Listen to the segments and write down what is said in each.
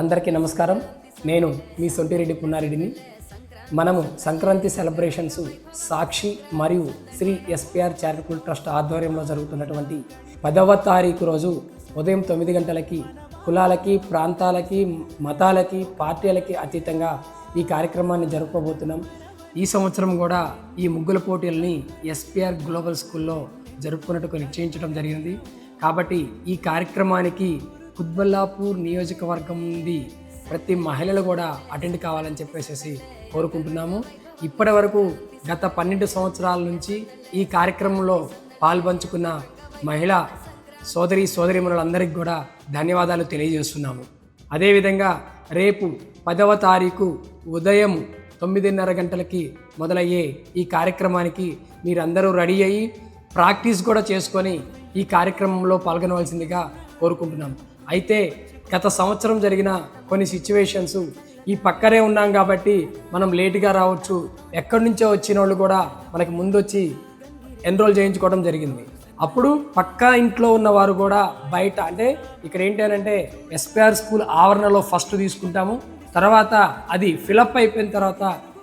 అందరికీ నమస్కారం. నేను మీ సొంటిరెడ్డి పున్నారెడ్డిని. మనము సంక్రాంతి సెలబ్రేషన్స్ సాక్షి మరియు శ్రీ ఎస్పిఆర్ చారిటబుల్ ట్రస్ట్ ఆధ్వర్యంలో జరుగుతున్నటువంటి పదవ తారీఖు రోజు ఉదయం తొమ్మిది గంటలకి కులాలకి ప్రాంతాలకి మతాలకి పార్టీలకి అతీతంగా ఈ కార్యక్రమాన్ని జరుపుకోబోతున్నాం. ఈ సంవత్సరం కూడా ఈ ముగ్గుల పోటీలని ఎస్పిఆర్ గ్లోబల్ స్కూల్లో జరుపుకున్నట్టుకు నిశ్చయించడం జరిగింది. కాబట్టి ఈ కార్యక్రమానికి కుత్బల్లాపూర్ నియోజకవర్గం నుండి ప్రతి మహిళలు కూడా అటెండ్ కావాలని చెప్పేసి కోరుకుంటున్నాము. ఇప్పటి వరకు గత పన్నెండు సంవత్సరాల నుంచి ఈ కార్యక్రమంలో పాల్పంచుకున్న మహిళా సోదరి సోదరిమణులందరికీ కూడా ధన్యవాదాలు తెలియజేస్తున్నాము. అదేవిధంగా రేపు పదవ తారీఖు ఉదయం తొమ్మిదిన్నర గంటలకి మొదలయ్యే ఈ కార్యక్రమానికి మీరందరూ రెడీ అయ్యి ప్రాక్టీస్ కూడా చేసుకొని ఈ కార్యక్రమంలో పాల్గొనవలసిందిగా కోరుకుంటున్నాం. అయితే గత సంవత్సరం జరిగిన కొన్ని సిచ్యువేషన్స్ ఈ పక్కనే ఉన్నాం కాబట్టి మనం లేటుగా రావచ్చు. ఎక్కడి నుంచో వచ్చిన వాళ్ళు కూడా మనకి ముందు వచ్చి ఎన్రోల్ చేయించుకోవడం జరిగింది. అప్పుడు పక్కా ఇంట్లో ఉన్న వారు కూడా బయట అంటే ఇక్కడ ఏంటి అని అంటే ఎస్పిఆర్ స్కూల్ ఆవరణలో ఫస్ట్ తీసుకుంటాము. తర్వాత అది ఫిలప్ అయిపోయిన తర్వాత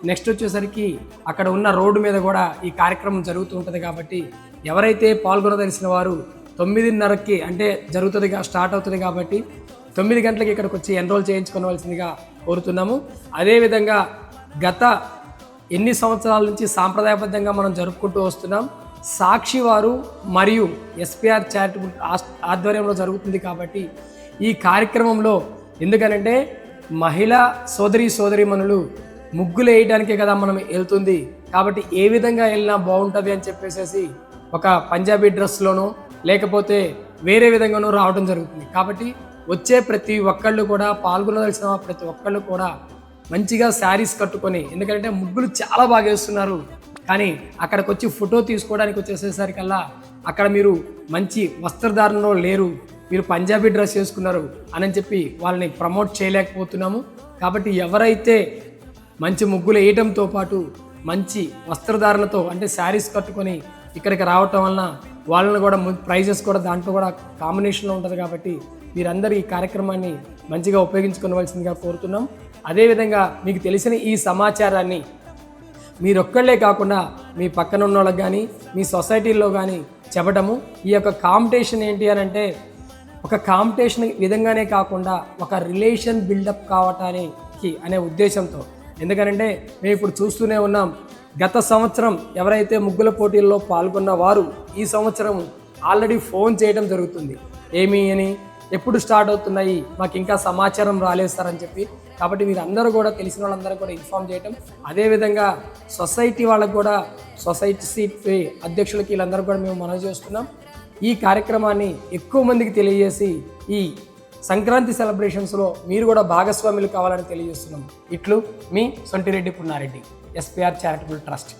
నెక్స్ట్ వచ్చేసరికి అక్కడ ఉన్న రోడ్డు మీద కూడా ఈ కార్యక్రమం జరుగుతూ ఉంటుంది కాబట్టి ఎవరైతే పాల్గొనదలిసిన వారు తొమ్మిదిన్నరకి అంటే జరుగుతుందిగా స్టార్ట్ అవుతుంది కాబట్టి తొమ్మిది గంటలకి ఇక్కడికి వచ్చి ఎన్రోల్ చేయించుకోవాల్సిందిగా కోరుతున్నాము. అదేవిధంగా గత ఎన్ని సంవత్సరాల నుంచి సాంప్రదాయబద్ధంగా మనం జరుపుకుంటూ వస్తున్నాం సాక్షి వారు మరియు ఎస్పిఆర్ చారిటబుల్ ఆధ్వర్యంలో జరుగుతుంది కాబట్టి ఈ కార్యక్రమంలో ఎందుకనంటే మహిళా సోదరి సోదరిమణులు ముగ్గులు వేయడానికే కదా మనం వెళ్తుంది. కాబట్టి ఏ విధంగా వెళ్ళినా బాగుంటుంది అని చెప్పేసి ఒక పంజాబీ డ్రెస్లోనో లేకపోతే వేరే విధంగానూ రావడం జరుగుతుంది. కాబట్టి వచ్చే ప్రతి ఒక్కళ్ళు కూడా పాల్గొనవలసిన ప్రతి ఒక్కళ్ళు కూడా మంచిగా శారీస్ కట్టుకొని ఎందుకంటే ముగ్గులు చాలా బాగా వేస్తున్నారు. కానీ అక్కడికి వచ్చి ఫోటో తీసుకోవడానికి వచ్చేసేసరికల్లా అక్కడ మీరు మంచి వస్త్రధారణలో లేరు మీరు పంజాబీ డ్రెస్ వేసుకున్నారు అని చెప్పి వాళ్ళని ప్రమోట్ చేయలేకపోతున్నాము. కాబట్టి ఎవరైతే మంచి ముగ్గులు వేయడంతో పాటు మంచి వస్త్రధారణతో అంటే శారీస్ కట్టుకొని ఇక్కడికి రావటం వలన వాళ్ళని కూడా ప్రైజెస్ కూడా దాంట్లో కూడా కాంబినేషన్లో ఉంటుంది కాబట్టి మీరందరూ ఈ కార్యక్రమాన్ని మంచిగా ఉపయోగించుకోవలసిందిగా కోరుతున్నాం. అదేవిధంగా మీకు తెలిసిన ఈ సమాచారాన్ని మీరొక్కళ్ళే కాకుండా మీ పక్కన ఉన్న వాళ్ళకి కానీ మీ సొసైటీల్లో కానీ చెప్పడము ఈ యొక్క కాంపిటీషన్ ఏంటి అని అంటే ఒక కాంపిటీషన్ విధంగానే కాకుండా ఒక రిలేషన్ బిల్డప్ కావటానికి అనే ఉద్దేశంతో. ఎందుకనంటే మేము ఇప్పుడు చూస్తూనే ఉన్నాం గత సంవత్సరం ఎవరైతే ముగ్గుల పోటీల్లో పాల్గొన్న వారు ఈ సంవత్సరం ఆల్రెడీ ఫోన్ చేయడం జరుగుతుంది. ఏమి అని ఎప్పుడు స్టార్ట్ అవుతున్నాయి మాకు ఇంకా సమాచారం రాలేదు సార్ అని చెప్పి. కాబట్టి మీరు అందరూ కూడా తెలిసిన వాళ్ళందరూ కూడా ఇన్ఫామ్ చేయటం. అదేవిధంగా సొసైటీ వాళ్ళకు కూడా సొసైటీ అధ్యక్షులకి వీళ్ళందరూ కూడా మేము మనవి చేస్తున్నాం. ఈ కార్యక్రమాన్ని ఎక్కువ మందికి తెలియజేసి ఈ సంక్రాంతి సెలబ్రేషన్స్లో మీరు కూడా భాగస్వాములు కావాలని తెలియజేస్తున్నాం. ఇట్లు మీ Sontireddy Punnareddy SPR charitable trust.